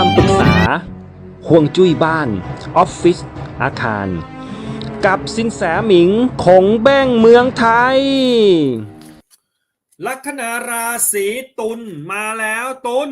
คำปรึกษา ห่วงจุ้ยบ้าน ออฟฟิศ อาคาร กับสินแสหมิงคงแบ้งเมืองไทย ลัคนาราศีตุลมาแล้วตุล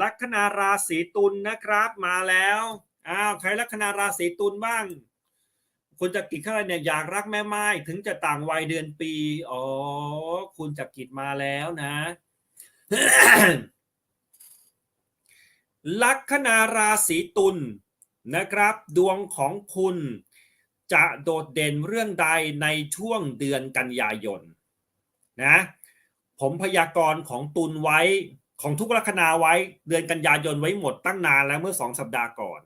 ลัคนาราศีตุลนะครับมาแล้วอ้าวใครลัคนาราศีตุลบ้างคุณจักริดข้าเนี่ยอยากรักแม่ไม้ถึงจะต่างวัยเดือนปี อ๋อ คุณจักริดมาแล้วนะ ลัคนาราศีตุลนะครับ ดวงของคุณจะโดดเด่นเรื่องใดในช่วงเดือนกันยายนนะผมพยากรณ์ของตุลไว้ของทุกลัคนาไว้เดือนกันยายนไว้หมดตั้งนานแล้วเมื่อสองสัปดาห์ก่อน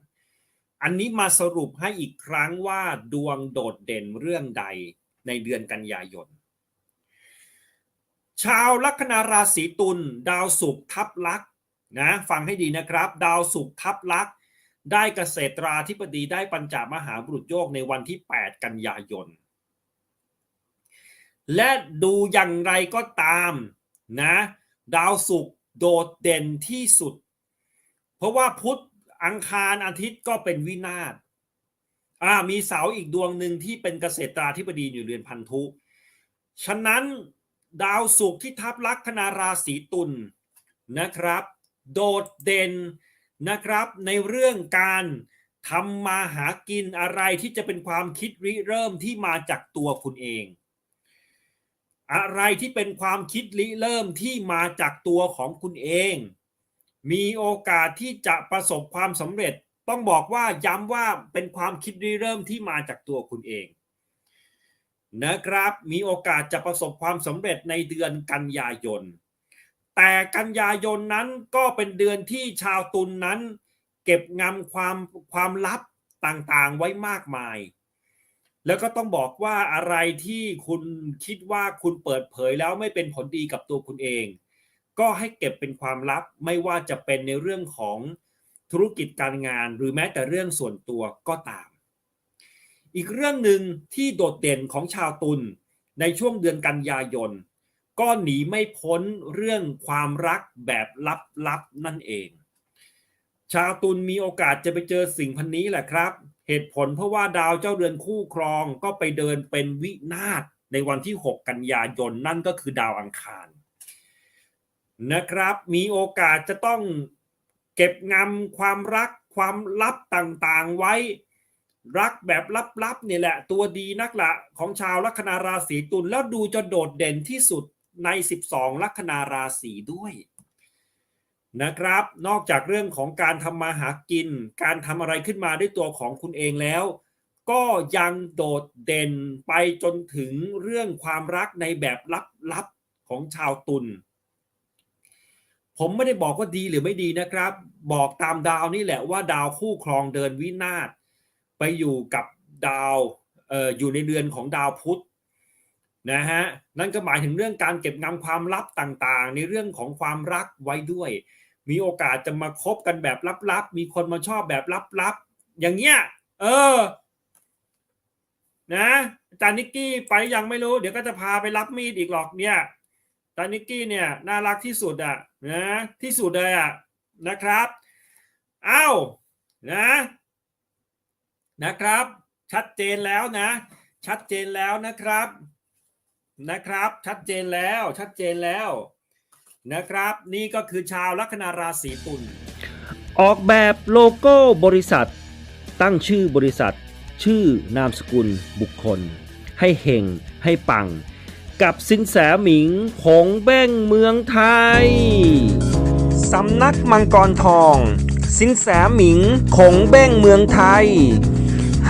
อันนี้มาสรุปให้อีกครั้งว่าดวงโดดเด่นเรื่องใดในเดือนกันยายน ชาวลัคนาราศีตุลดาวศุกร์ทับลักนะฟังให้ดีนะครับ ดาวศุกร์ทับลัก ได้เกษตราธิบดีได้ปัญจมหาบุรุษโยกในวันที่ 8 กันยายน และดูอย่างไรก็ตามนะดาวศุกร์โดดเด่นที่สุด เพราะว่าพุธอังคารอาทิตย์ก็เป็นวินาศอ่ามีเสาอีกดวงหนึ่งที่เป็นเกษตราธิบดีอยู่เรือนพันธุ ฉะนั้น ดาวศุกร์ที่ทับลัคนาราศีตุลนะครับ โดดเด่นนะครับในเรื่องการทำมาหากินอะไรที่จะเป็นความคิดริเริ่มที่มาจากตัวคุณเอง อะไรที่เป็นความคิดริเริ่มที่มาจากตัวของคุณเอง มีโอกาสที่จะประสบความสำเร็จ ต้องบอกว่าย้ำว่าเป็นความคิดริเริ่มที่มาจากตัวคุณเอง นะครับ มีโอกาสจะประสบความสำเร็จในเดือนกันยายน แต่กันยายนนั้นก็เป็นเดือนที่ชาวตุลนนั้น เก็บงำความความลับต่างๆไว้มากมาย แล้วก็ต้องบอกว่าอะไรที่คุณคิดว่าคุณเปิดเผยแล้วไม่เป็นผลดีกับตัวคุณเอง ก็ให้เก็บเป็นความลับไม่ว่าจะเป็นในเรื่องของธุรกิจการงาน หรือแม้แต่เรื่องส่วนตัวก็ตาม อีกเรื่องหนึ่งที่โดดเด่นของชาวตุลในช่วงเดือนกันยายน ก็หนีไม่พ้นเรื่องความรักแบบลับๆนั่นเอง ชาวตุลมีโอกาสจะไปเจอสิ่งพันนี้แหละครับ เหตุผลเพราะว่าดาวเจ้าเรือนคู่ครองก็ไปเดินเป็นวินาศในวันที่ 6 กันยายนนั่นก็คือดาวอังคาร นะครับ มีโอกาสจะต้องเก็บงำความรักความลับต่างๆไว้ รักแบบลับๆเนี่ยแหละ ตัวดีนักละของชาวลัคนาราศีตุลแล้วดูจะโดดเด่นที่สุดใน 12 ลัคนาราศีด้วยนะครับ นอกจากเรื่องของการทำมาหากิน การทำอะไรขึ้นมาด้วยตัวของคุณเองแล้ว ก็ยังโดดเด่นไปจนถึงเรื่องความรักในแบบลับๆของชาวตุลผมไม่ได้บอกว่าดีหรือไม่ดีนะครับ บอกตามดาวนี่แหละว่าดาวคู่ครองเดินวินาศ ไปอยู่กับดาวอออยู่ในเดือนของดาวพุธนะฮะนั่นก็หมายถึงเรื่องการเก็บงำความลับต่างๆ ในเรื่องของความรักไว้ด้วย มีโอกาสจะมาคบกันแบบลับๆ มีคนมาชอบแบบลับๆ อย่างเงี้ยเออนะจานิกกี้ไปยังไม่รู้เดี๋ยวก็จะพาไปรับมีดอีกหรอกเนี่ยจานิกกี้เนี่ยน่ารักที่สุดอะนะที่สุดเลยอะนะครับอ้าวนะ นะครับ ชัดเจนแล้วนะ ชัดเจนแล้วนะครับนะครับ ชัดเจนแล้วชัดเจนแล้วนะครับ นี่ก็คือชาวลัคนาราศีตุลออกแบบโลโก้บริษัท ตั้งชื่อบริษัท ชื่อนามสกุลบุคคล ให้เฮงให้ปัง กับสินแสหมิงผงแบ้งเมืองไทย สำนักมังกรทอง สินแสหมิงคงแบ้งเมืองไทย